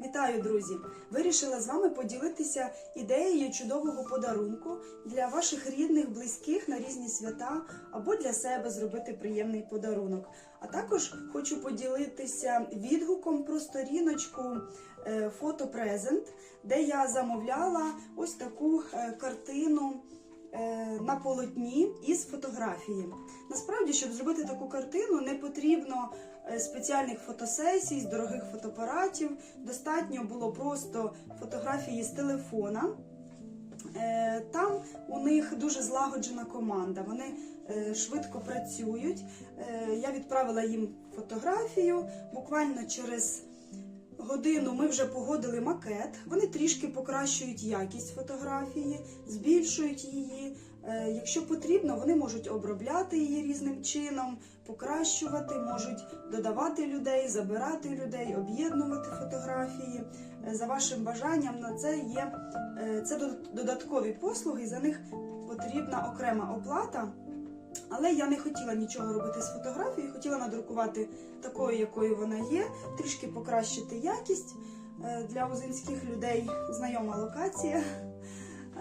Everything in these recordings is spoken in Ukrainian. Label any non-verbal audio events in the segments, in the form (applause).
Вітаю, друзі! Вирішила з вами поділитися ідеєю чудового подарунку для ваших рідних, близьких на різні свята або для себе зробити приємний подарунок. А також хочу поділитися відгуком про сторіночку е, фотопрезент, де я замовляла ось таку е, картину на полотні із фотографії. Насправді, щоб зробити таку картину, не потрібно е, спеціальних фотосесій з дорогих фотоапаратів. Достатньо було просто фотографії з телефона. Е, Там у них дуже злагоджена команда. Вони е, швидко працюють. Е, Я відправила їм фотографію. Буквально через годину ми вже погодили макет. Вони трішки покращують якість фотографії, збільшують її. Е, Якщо потрібно, вони можуть обробляти її різним чином, покращувати, можуть додавати людей, забирати людей, об'єднувати фотографії. Е, За вашим бажанням на це є е, це дод- додаткові послуги, за них потрібна окрема оплата. Але я не хотіла нічого робити з фотографією, хотіла надрукувати такою, якою вона є, трішки покращити якість Е, для узинських людей. Знайома локація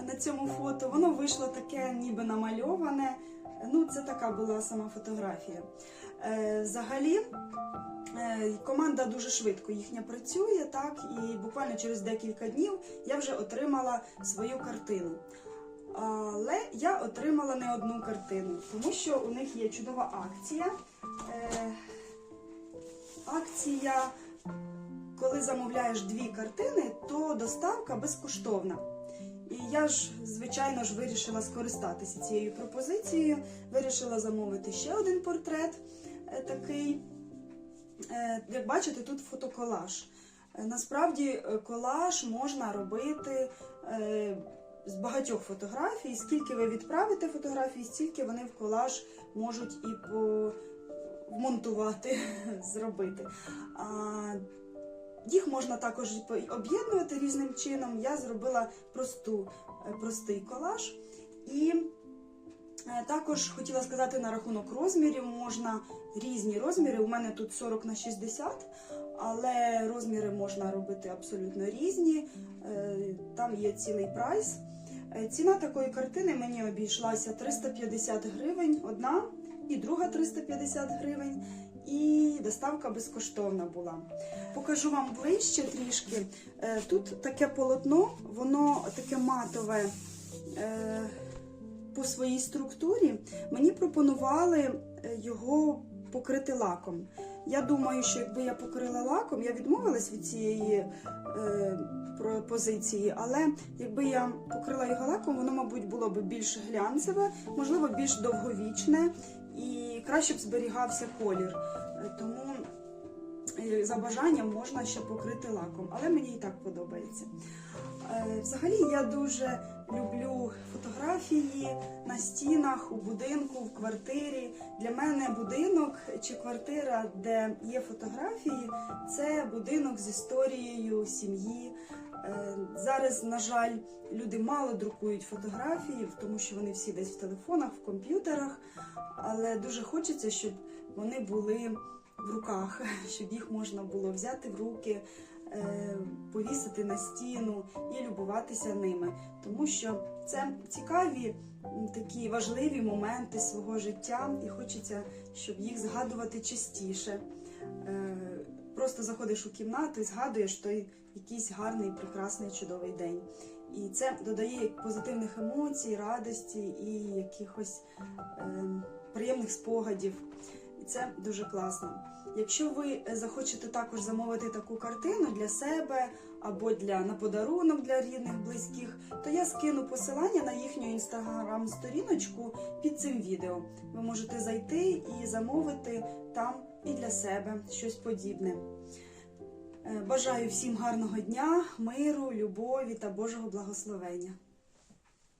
на цьому фото. Воно вийшло таке, ніби намальоване. Ну, це така була сама фотографія. Е, Взагалі, е, команда дуже швидко їхня працює, так, і буквально через декілька днів я вже отримала свою картину. Але я отримала не одну картину, тому що у них є чудова акція. Е, Акція, коли замовляєш дві картини, то доставка безкоштовна. І я ж, звичайно ж, вирішила скористатися цією пропозицією. Вирішила замовити ще один портрет е, такий. Е, Як бачите, тут фотоколаж. Насправді колаж можна робити з багатьох фотографій. Скільки ви відправите фотографій, стільки вони в колаж можуть і по... вмонтувати, (laughs) зробити. А, їх можна також об'єднувати різним чином. Я зробила просту, е, простий колаж. І також хотіла сказати на рахунок розмірів. Можна різні розміри. У мене тут 40 на 60, але розміри можна робити абсолютно різні. Е, Там є цілий прайс. Е, Ціна такої картини мені обійшлася 350 гривень одна і друга 350 гривень. І доставка безкоштовна була. Покажу вам ближче трішки. Е, Тут таке полотно, воно таке матове е, по своїй структурі. Мені пропонували е, його покрити лаком. Я думаю, що якби я покрила лаком, я відмовилась від цієї е, пропозиції, але якби я покрила його лаком, воно, мабуть, було б більш глянцеве, можливо, більш довговічне і краще б зберігався колір. Е, Тому за бажанням можна ще покрити лаком, але мені і так подобається. Е, Взагалі я дуже люблю фотографії на стінах, у будинку, в квартирі. Для мене будинок чи квартира, де є фотографії, це будинок з історією сім'ї. Е, Зараз, на жаль, люди мало друкують фотографії, тому що вони всі десь в телефонах, в комп'ютерах. Але дуже хочеться, щоб вони були в руках, (laughs) щоб їх можна було взяти в руки, е, повісити на стіну і любуватися ними. Тому що це цікаві такі важливі моменти свого життя, і хочеться, щоб їх згадувати частіше. Е, Просто заходиш у кімнату і згадуєш той якийсь гарний, прекрасний, чудовий день. І це додає позитивних емоцій, радості і якихось е, приємних спогадів. І це дуже класно. Якщо ви е, захочете також замовити таку картину для себе або для на подарунок для рідних, близьких, то я скину посилання на їхню інстаграм-сторіночку під цим відео. Ви можете зайти і замовити там і для себе щось подібне. Е, Бажаю всім гарного дня, миру, любові та Божого благословення.